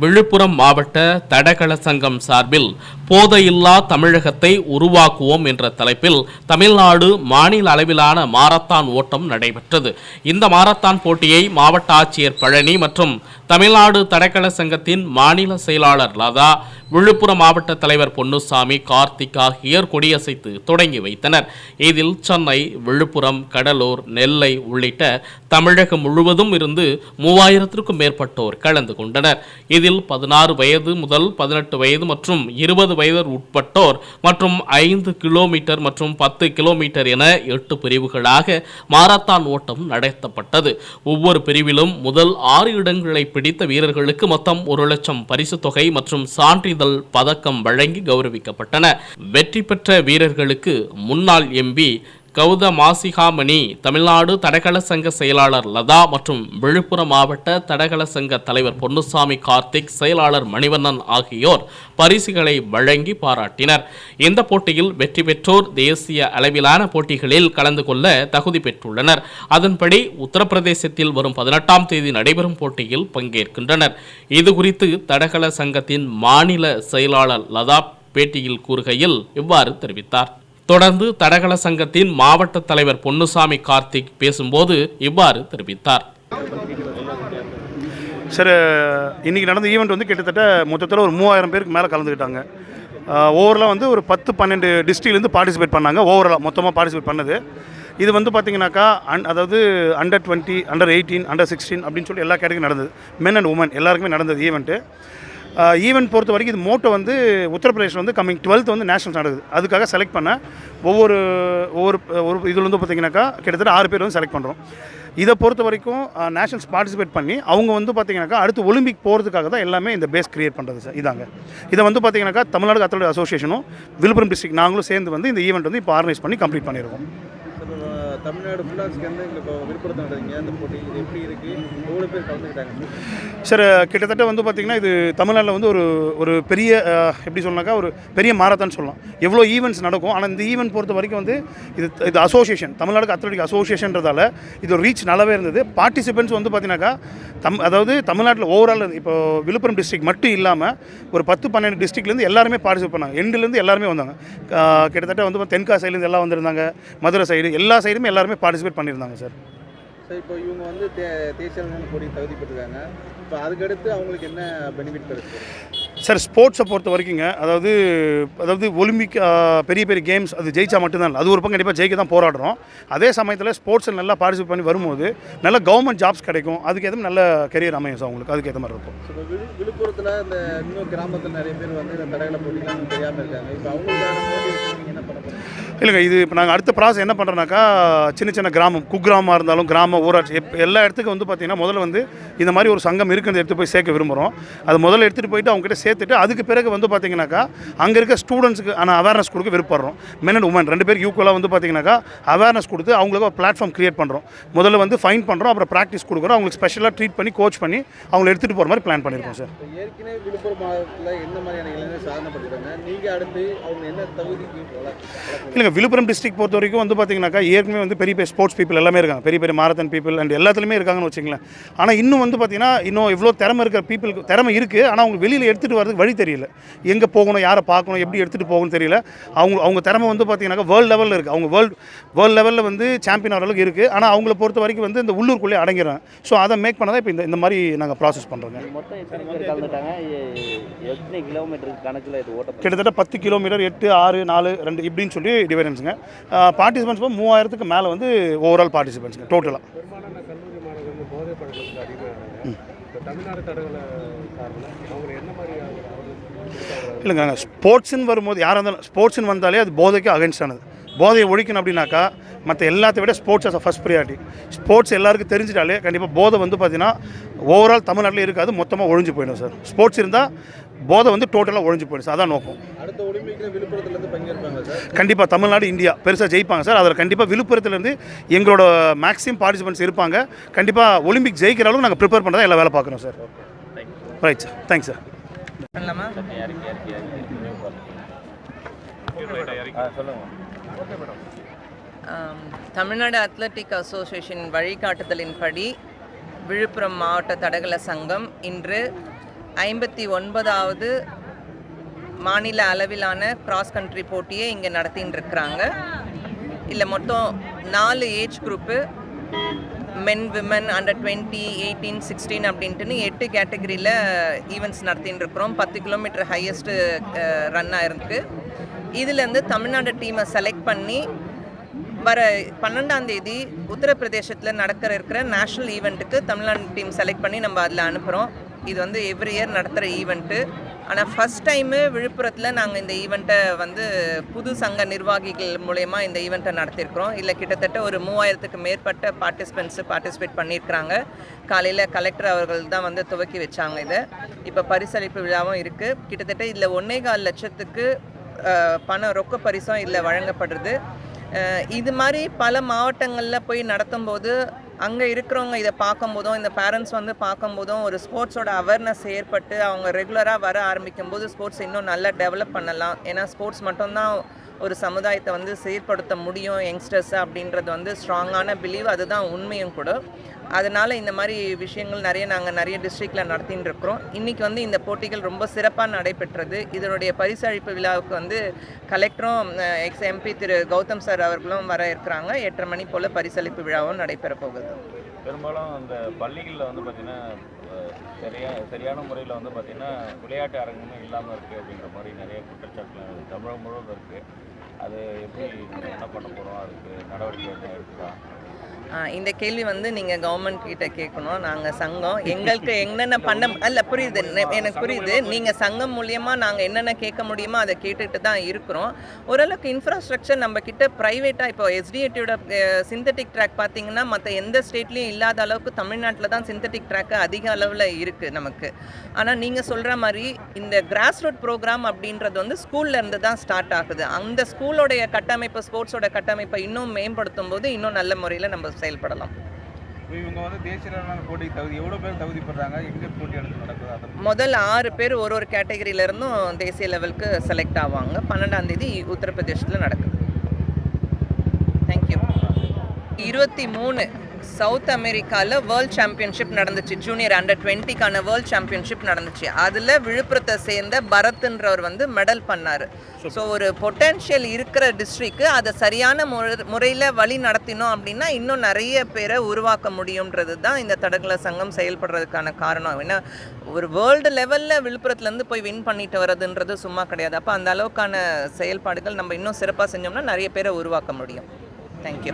விழுப்புரம் மாவட்ட தடகள சங்கம் சார்பில் போதையில்லா தமிழகத்தை உருவாக்குவோம் என்ற தலைப்பில் தமிழ்நாடு மாநில அளவிலான மாரத்தான் ஓட்டம் நடைபெற்றது. இந்த மாரத்தான் போட்டியை மாவட்ட ஆட்சியர் பழனி மற்றும் தமிழ்நாடு தடகள சங்கத்தின் மாநில செயலாளர் லதா விழுப்புரம் மாவட்ட தலைவர் பொன்னுசாமி கார்த்திக் ஆகியோர் கொடியசைத்து தொடங்கி வைத்தனர். இதில் சென்னை விழுப்புரம் கடலூர் நெல்லை உள்ளிட்ட தமிழகம் முழுவதும் இருந்து மூவாயிரத்திற்கும் மேற்பட்டோர் கலந்து கொண்டனர். இதில் பதினாறு வயது முதல் பதினெட்டு வயது மற்றும் இருபது வயது உட்பட்டோர் மற்றும் ஐந்து கிலோமீட்டர் மற்றும் பத்து கிலோமீட்டர் என எட்டு பிரிவுகளாக மாரத்தான் ஓட்டம் நடத்தப்பட்டது. ஒவ்வொரு பிரிவிலும் முதல் ஆறு இடங்களை பிடித்த வீரர்களுக்கு மொத்தம் ஒரு லட்சம் பரிசு தொகை மற்றும் சான்றிதழ் பதக்கம் வழங்கி கௌரவிக்கப்பட்டன. வெற்றி பெற்ற வீரர்களுக்கு முன்னாள் எம்பி கௌத மாசிகாமணி தமிழ்நாடு தடகள சங்க செயலாளர் லதா மற்றும் விழுப்புரம் மாவட்ட தடகள சங்க தலைவர் பொன்னுசாமி கார்த்திக் செயலாளர் மணிவண்ணன் ஆகியோர் பரிசுகளை வழங்கி பாராட்டினர். இந்த போட்டியில் வெற்றி பெற்றோர் தேசிய அளவிலான போட்டிகளில் கலந்து கொள்ள தகுதி பெற்றுள்ளனர். அதன்படி உத்தரப்பிரதேசத்தில் வரும் பதினெட்டாம் தேதி நடைபெறும் போட்டியில் பங்கேற்கின்றனர். இதுகுறித்து தடகள சங்கத்தின் மாநில செயலாளர் லதா பேட்டியில் கூறுகையில் இவ்வாறு தெரிவித்தார். தொடர்ந்து தடகள சங்கத்தின் மாவட்ட தலைவர் பொன்னுசாமி கார்த்திக் பேசும்போது இவ்வாறு தெரிவித்தார். சார் இன்றைக்கி நடந்த ஈவெண்ட் வந்து கிட்டத்தட்ட மொத்தத்தில் ஒரு மூவாயிரம் பேருக்கு மேலே கலந்துக்கிட்டாங்க. ஓவரலாக வந்து ஒரு பத்து பன்னெண்டு டிஸ்ட்ரிக்ட்லேருந்து பார்ட்டிசிபேட் பண்ணாங்க. ஓவரலாக மொத்தமாக பார்ட்டிசிபேட் பண்ணது. இது வந்து பார்த்தீங்கன்னாக்கா அன் அதாவது under twenty under eighteen under sixteen அப்படின்னு சொல்லி எல்லா கேட்டகரியும் நடந்தது. மென் அண்ட் உமன் எல்லாருக்குமே நடந்தது ஈவெண்ட்டு ஈவெண்ட் பொறுத்த வரைக்கும் இது மோட்டோ வந்து உத்தரப்பிரதேஷ் வந்து கம்மிங் டுவெல்த் வந்து நேஷனல் நடக்குது அதுக்காக செலக்ட் பண்ண ஒவ்வொரு ஒவ்வொரு ஒரு இதில் வந்து பார்த்தீங்கன்னாக்கா கிட்டத்தட்ட ஆறு பேர் வந்து செலக்ட் பண்ணுறோம் இதை பொறுத்த வரைக்கும் நேஷனல்ஸ் பார்ட்டிசிபேட் பண்ணி அவங்க வந்து பார்த்திங்கனாக்கா அடுத்து ஒலிம்பிக் போகிறதுக்காக தான் எல்லாமே இந்த பேஸ் கிரியேட் பண்ணுறது சார். இதாங்க. இதை வந்து பார்த்தீங்கன்னாக்கா தமிழ்நாடு அத்லட் அசோசியேஷனும் விழுப்புரம் டிஸ்ட்ரிக்ட் நாங்களும் சேர்ந்து வந்து இந்த ஈவெண்ட் வந்து இப்போ ஆர்கனைஸ் பண்ணி கம்ப்ளீட் பண்ணியிருக்கோம் தமிழ்நாடு ஃபுல்லாக சேர்ந்து இங்கே இப்போ விழுப்புரத்தில் நடந்தீங்க அந்த போட்டி இது எப்படி இருக்குது எவ்வளோ பேர் கலந்துக்கிட்டாங்க? சார் கிட்டத்தட்ட வந்து பார்த்திங்கன்னா இது தமிழ்நாட்டில் வந்து ஒரு ஒரு பெரிய எப்படி சொல்லனாக்கா ஒரு பெரிய மாரத்தான் சொல்லலாம். எவ்வளோ ஈவெண்ட்ஸ் நடக்கும். ஆனால் இந்த ஈவெண்ட் பொறுத்த வரைக்கும் வந்து இது இது அசோசியேஷன் தமிழ்நாடு அத்லட்டிக் அசோசியேஷன்றதால இது ஒரு ரீச் நல்லாவே இருந்தது. பார்ட்டிசிபென்ட்ஸ் வந்து பார்த்தீங்கன்னாக்கா தம் அதாவது தமிழ்நாட்டில் ஓவரால் இப்போ விழுப்புரம் டிஸ்ட்ரிக் மட்டும் இல்லாமல் ஒரு பத்து பன்னெண்டு டிஸ்ட்ரிக்ட்லேருந்து எல்லாருமே பார்ட்டிசிபேட் பண்ணாங்க. எண்டுலேருந்து எல்லாருமே வந்தாங்க. கிட்டத்தட்ட வந்து தென்கா சைட்லேருந்து எல்லாம் வந்திருந்தாங்க. மதுரை சைடு எல்லா சைடுமே எல்லாருமே பார்ட்டிசிபேட் பண்ணியிருந்தாங்க சார். சார் இப்போ இவங்க வந்து தே தேசிய அளவிலான போட்டி தகுதி பெற்றிருக்காங்க இப்போ அதுக்கடுத்து அவங்களுக்கு என்ன பெனிஃபிட் கிடைச்சு சார் ஸ்போர்ட்ஸை பொறுத்த வரைக்குங்க அதாவது அதாவது ஒலிம்பிக் பெரிய பெரிய கேம்ஸ் அது ஜெயிச்சா மட்டும்தான் இல்லை. அது ஒரு பக்கம் கண்டிப்பாக ஜெயிக்க தான் போராடுறோம். அதே சமயத்தில் ஸ்போர்ட்ஸில் நல்லா பார்ட்டிசிபேட் பண்ணி வரும்போது நல்ல கவர்மெண்ட் ஜாப்ஸ் கிடைக்கும். அதுக்கு ஏற்ற நல்ல கெரியர் அமையும் சார் அவங்களுக்கு அதுக்கு ஏற்ற மாதிரி இருக்கும். விழுப்புரத்தில் இந்த இன்னும் கிராமத்தில் நிறைய பேர் வந்து இந்த தடகள போட்டிலாம் தெரியாமல் இருக்காங்க. இப்போ நீங்கள் என்ன பண்ண இல்லைங்க இது இப்போ நாங்கள் அடுத்த ப்ராசஸ் என்ன பண்ணுறோன்னாக்கா சின்ன சின்ன கிராமம் குக்கிராமமாக இருந்தாலும் கிராம ஊராட்சி எப் எல்லா இடத்துக்கும் வந்து பார்த்திங்கன்னா முதல்ல வந்து இந்த மாதிரி ஒரு சங்கம் இருக்குன்னு எடுத்து போய் சேர்க்க விரும்புகிறோம் அது முதல்ல எடுத்துகிட்டு போயிட்டு அவங்ககிட்ட சேர்த்துட்டு அதுக்கு பிறகு வந்து பார்த்திங்கனாக்கா அங்கே இருக்க ஸ்டூடெண்ட்ஸுக்கு ஆனால் அவேர்னஸ் கொடுக்க விருப்பப்படுறோம். மென் அண்ட் உமன் ரெண்டு பேருக்கு ஈக்குவலாக வந்து பார்த்திங்கனாக்கா அவேர்னஸ் கொடுத்து அவங்களுக்கு ஒரு பிளாட்ஃபார்ம் க்ரியேட் பண்ணுறோம் முதல்ல வந்து ஃபைன் பண்ணுறோம் அப்புறம் ப்ராக்டிஸ் கொடுக்குறோம். அவங்களுக்கு ஸ்பெஷலாக ட்ரீட் பண்ணி கோச் பண்ணி அவங்களை எடுத்துகிட்டு போகிற மாதிரி பிளான் பண்ணியிருக்கோம் சார் ஏற்கனவே விழுப்புரம் மாவட்டத்தில் என்ன மாதிரியான இளைஞர் சாதனை பண்ணிருக்காங்க நீங்கள் அடுத்து அவங்க என்ன தகுதிக்கு வளர்க்க இல்லைங்க விழுப்புரம் டிஸ்ட்ரிக்ட் பொறுத்த வரைக்கும் வந்து பார்த்தீங்கன்னாக்கா ஏற்கனவே வந்து பெரிய பெரிய ஸ்போர்ட்ஸ் பீப்பிள் எல்லாமே இருக்காங்க. பெரிய பெரிய மாரத்தான் பீப்பிள் அண்ட் எல்லாத்துலேயுமே இருக்காங்கன்னு வச்சுங்களேன் ஆனால் இன்னும் வந்து பார்த்தீங்கன்னா இன்னும் இவ்வளோ திறமை இருக்கிற பீப்புளுக்கு திறமை இருக்குது ஆனால் அவங்க வெளியில் எடுத்துகிட்டு வரதுக்கு வழி தெரியல. எங்கே போகணும் யாரை பார்க்கணும் எப்படி எடுத்துகிட்டு போகணும்னு தெரியல. அவங்க அவங்க திறமை வந்து பார்த்தீங்கன்னாக்கா வேர்ல்டு லெவலில் இருக்குது அவங்க வேர்ல்டு வேர்ல்டு லெவலில் வந்து சாம்பியன் அளவுக்கு இருக்குது ஆனால் அவங்கள பொறுத்த வரைக்கும் வந்து இந்த உள்ளூருக்குள்ளே அடங்கிடுறாங்க ஸோ அதை மேக் பண்ண தான் இப்போ இந்த இந்த மாதிரி நாங்கள் ப்ராசஸ் பண்ணுறோங்க கிட்டத்தட்ட பத்து கிலோமீட்டர் எட்டு ஆறு நாலு ரெண்டு இப்படின்னு சொல்லி டிஃபரன்ஸுங்க பார்ட்டிசிபென்ட்ஸ் மூவாயிரத்துக்கு மேலே வந்து ஓவரால் பார்ட்டிசிபென்ட்ஸுங்க டோட்டலாக இல்லைங்க நாங்கள் ஸ்போர்ட்ஸ்னு வரும்போது யாராக இருந்தாலும் ஸ்போர்ட்ஸ்னு வந்தாலே அது போதைக்கு அகென்ஸ்ட் ஆனது. போதையை ஒழிக்கணும் அப்படின்னாக்கா மற்ற எல்லாத்தை விட sports as first priority sports எல்லாருக்கும் தெரிஞ்சிட்டாலே கண்டிப்பாக போதை வந்து பார்த்தீங்கன்னா ஓவரால் தமிழ்நாட்டில் இருக்காது மொத்தமாக ஒழிஞ்சு போயிடும் சார். ஸ்போர்ட்ஸ் இருந்தால் போதை வந்து டோட்டலாக ஒழிஞ்சு போயிடும் சார் அதான் நோக்கம். அடுத்த ஒலிம்பிக்கில் விழுப்புரத்துலேருந்து பங்கேற்பாங்க சார்? கண்டிப்பாக தமிழ்நாடு இந்தியா பெருசாக ஜெயிப்பாங்க சார். அதில் கண்டிப்பாக விழுப்புரத்துலேருந்து எங்களோட மேக்ஸிமம் பார்ட்டிசிபென்ட்ஸ் இருப்பாங்க. கண்டிப்பாக ஒலிம்பிக் ஜெயிக்கிற அளவுக்கு நாங்கள் ப்ரிப்பேர் பண்ண தான் எல்லாம் வேலை பார்க்குறோம் sir. Right sir thanks sir Tamil Nadu athletic association வழிகாட்டுதலின்படி விழுப்புரம் மாவட்ட தடகள சங்கம் இன்று ஐம்பத்தி ஒன்பதாவது மாநில அளவிலான கிராஸ் கண்ட்ரி போட்டியை இங்கே நடத்தின்னு இருக்கிறாங்க இல்லை மொத்தம் நாலு age group men women under twenty eighteen sixteen அப்படின்ட்டுன்னு எட்டு கேட்டகரியில் ஈவெண்ட்ஸ் நடத்தின்னு இருக்கிறோம் பத்து கிலோமீட்டர் ஹையஸ்ட்டு ரன்னாக ஆயிருக்கு. இதுலேருந்து தமிழ்நாடு டீமை செலக்ட் பண்ணி வர பன்னெண்டாம் தேதி உத்தரப்பிரதேசத்தில் நடக்கிற இருக்கிற நேஷ்னல் ஈவெண்ட்டுக்கு தமிழ்நாடு டீம் செலக்ட் பண்ணி நம்ம அதில் அனுப்புகிறோம் இது வந்து எவ்ரி இயர் நடத்துகிற ஈவெண்ட்டு ஆனால் ஃபஸ்ட் டைமு விழுப்புரத்தில் நாங்கள் இந்த ஈவெண்ட்டை வந்து புது சங்க நிர்வாகிகள் மூலயமா இந்த ஈவெண்ட்டை நடத்தியிருக்கிறோம் இல்லை கிட்டத்தட்ட ஒரு மூவாயிரத்துக்கு மேற்பட்ட பார்ட்டிசிபெண்ட்ஸு பார்ட்டிசிபேட் பண்ணியிருக்கிறாங்க காலையில் கலெக்டர் அவர்கள் தான் வந்து துவக்கி வச்சாங்க இதை. இப்போ பரிசளிப்பு விழாவும் இருக்குது கிட்டத்தட்ட இதில் ஒன்றே கால் லட்சத்துக்கு பணம் ரொக்க பரிசும் இதில் வழங்கப்படுறது இது மாதிரி பல மாவட்டங்களில் போய் நடத்தும்போது அங்கே இருக்கிறவங்க இதை பார்க்கும்போதும் இந்த பேரண்ட்ஸ் வந்து பார்க்கும்போதும் ஒரு ஸ்போர்ட்ஸோட அவேர்னஸ் ஏற்பட்டு அவங்க ரெகுலராக வர ஆரம்பிக்கும் போது ஸ்போர்ட்ஸ் இன்னும் நல்லா டெவலப் பண்ணலாம். ஏன்னா ஸ்போர்ட்ஸ் மட்டும்தான் ஒரு சமுதாயத்தை வந்து செயற்படுத்த முடியும் யங்ஸ்டர்ஸ் அப்படின்றது வந்து ஸ்ட்ராங்கான பிலீவ் அதுதான் உண்மையும் கூட. அதனால் இந்த மாதிரி விஷயங்கள் நிறைய நாங்கள் நிறைய டிஸ்ட்ரிக்டில் நடத்தின்னு இருக்கிறோம். இன்றைக்கி வந்து இந்த போட்டிகள் ரொம்ப சிறப்பாக நடைபெற்றது. இதனுடைய பரிசளிப்பு விழாவுக்கு வந்து கலெக்டரும் எக்ஸ் எம்பி திரு கௌதம் சார் அவர்களும் வர இருக்கிறாங்க. எட்டரை மணி போல் பரிசளிப்பு விழாவும் நடைபெற போகுது. பெரும்பாலும் அந்த பள்ளிகளில் வந்து பார்த்திங்கன்னா சரியா சரியான முறையில் வந்து பார்த்திங்கன்னா விளையாட்டு அரங்கமே இல்லாமல் இருக்குது அப்படின்ற மாதிரி நிறைய குற்றச்சாட்டுகள் தமிழகம் முழுவதும் இருக்குது அது எப்படி என்ன பண்ண போகிறோம் அதுக்கு நடவடிக்கை எடுக்கலாம் இந்த கேள்வி வந்து நீங்கள் கவர்மெண்ட் கிட்ட கேட்கணும். நாங்கள் சங்கம். எங்களுக்கு என்னென்ன பண்ண அல்ல புரியுது. எனக்கு புரியுது. நீங்கள் சங்கம் மூலியமாக நாங்கள் என்னென்ன கேட்க முடியுமோ அதை கேட்டுட்டு தான் இருக்கிறோம். ஓரளவுக்கு இன்ஃப்ராஸ்ட்ரக்சர் நம்ம கிட்ட ப்ரைவேட்டாக இப்போ எஸ்டிஎட்டியோட சிந்தட்டிக் ட்ராக் பார்த்தீங்கன்னா மற்ற எந்த ஸ்டேட்லேயும் இல்லாத அளவுக்கு தமிழ்நாட்டில் தான் சிந்தட்டிக் ட்ராக் அதிக அளவில் இருக்குது நமக்கு. ஆனால் நீங்கள் சொல்கிற மாதிரி இந்த கிராஸ் ரூட் ப்ரோக்ராம் அப்படின்றது வந்து ஸ்கூல்ல இருந்து தான் ஸ்டார்ட் ஆகுது. அந்த ஸ்கூலோடைய கட்டமைப்பு ஸ்போர்ட்ஸோட கட்டமைப்பை இன்னும் மேம்படுத்தும் போது இன்னும் நல்ல முறையில் நம்ம செயல்படலாம். இவங்க வந்து தேசிய அளவிலான போட்டிக்கு தகுதி எவ்வளோ பேர் தகுதி பெறாங்க? எங்கே போட்டி எடுத்து நடக்குது? முதல் ஆறு பேர் ஒரு ஒரு கேட்டகரியில இருந்தும் தேசிய லெவலுக்கு செலக்ட் ஆவாங்க. பன்னெண்டாம் தேதி உத்தரப்பிரதேசத்தில் நடக்குது. தேங்க்யூ இருபத்தி மூணு சவுத் அமெரிக்காவில் வேர்ல்ட் சாம்பியன்ஷிப் நடந்துச்சு. ஜூனியர் அண்டர் டுவெண்ட்டிக்கான வேர்ல்ட் சாம்பியன்ஷிப் நடந்துச்சு. அதில் விழுப்புரத்தை சேர்ந்த பரத்ன்றவர் வந்து மெடல் பண்ணார். ஸோ ஒரு பொட்டென்ஷியல் இருக்கிற டிஸ்ட்ரிக்ட் அதை சரியான முறை முறையில் வழி நடத்தினோம் அப்படின்னா இன்னும் நிறைய பேரை உருவாக்க முடியுன்றது தான் இந்த தடகள சங்கம் செயல்படுறதுக்கான காரணம். ஏன்னா ஒரு வேர்ல்டு லெவலில் விழுப்புரத்துலேருந்து போய் வின் பண்ணிட்டு வர்றதுன்றது சும்மா கிடையாது. அப்போ அந்த அளவுக்கான செயல்பாடுகள் நம்ம இன்னும் சிறப்பாக செஞ்சோம்னா நிறைய பேரை உருவாக்க முடியும். தேங்க்யூ